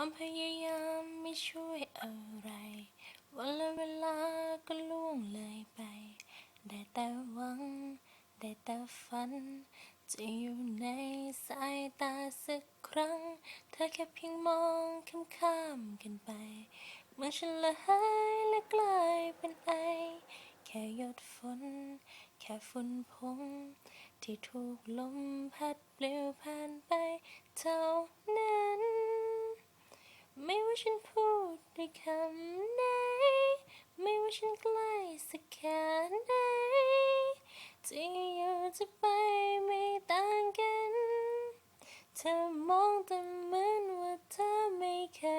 ความพยายามไม่ช่วยอะไร วันละเวลาก็ล่วงเลยไป ได้แต่หวัง ได้แต่ฝัน จะอยู่ในสายตาสักครั้ง เธอแค่เพียงมองข้ามข้ามกันไป เมื่อฉันละหายและกลายเป็นไอ แค่หยดฝน แค่ฝุ่นพงที่ถูกลมพัดปลิวผ่านไปเท่า ฉันพูดด้วยคำไหน ไม่ว่าฉันใกล้สักแค่ไหนจะอยู่จะไปไม่ต่างกัน เธอมองแต่เหมือนว่าเธอไม่เคย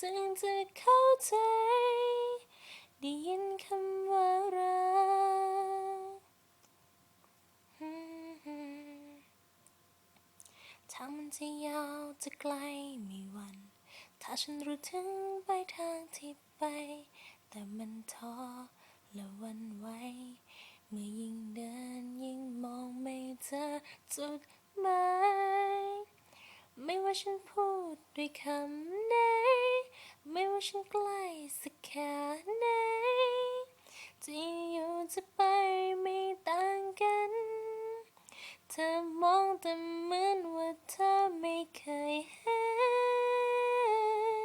จึงจะเข้าใจ ได้ยินคำว่ารักทางมันจะยาวจะไกลไม่วัน ถ้าฉันรู้ถึงไปทางที่ไป แต่มันท้อและวันไหวเมื่อยิ่งเดินยิ่งมองไม่เจอจุดหมายไม่ว่าฉันพูดด้วยคำไหน ไม่ว่าฉันใกล้สักแค่ไหนจะอยู่จะไปไม่ต่างกัน เธอมองแต่เหมือนว่าเธอไม่เคยเห็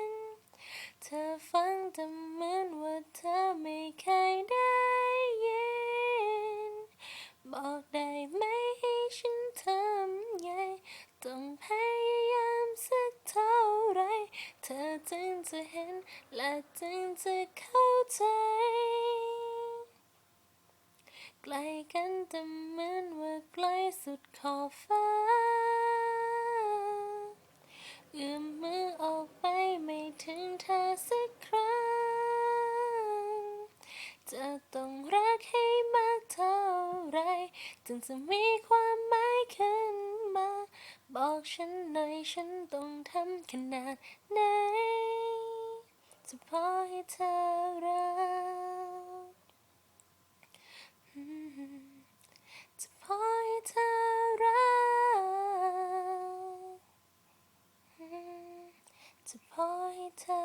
น เธอฟังแต่เหมือนว่าเธอไม่เคยได้ยิน บอกได้ไหมให้ฉันทำไงต้องพยายามสักเท่า เธอจึงจะเห็นและจึงจะเข้าใจใกล้กันแต่เหมือนว่าใกล้สุดขอบฟ้าเอื้อมมือออกไปไม่ถึงเธอสักครั้ง จะต้องรักให้มากเท่าไร จึงจะมีความหมายขึ้น บอกฉันหน่อยฉันต้องทำขนาดไหนจะพอให้เธอรักจะพอให้เธอรักจะพอให้เธอ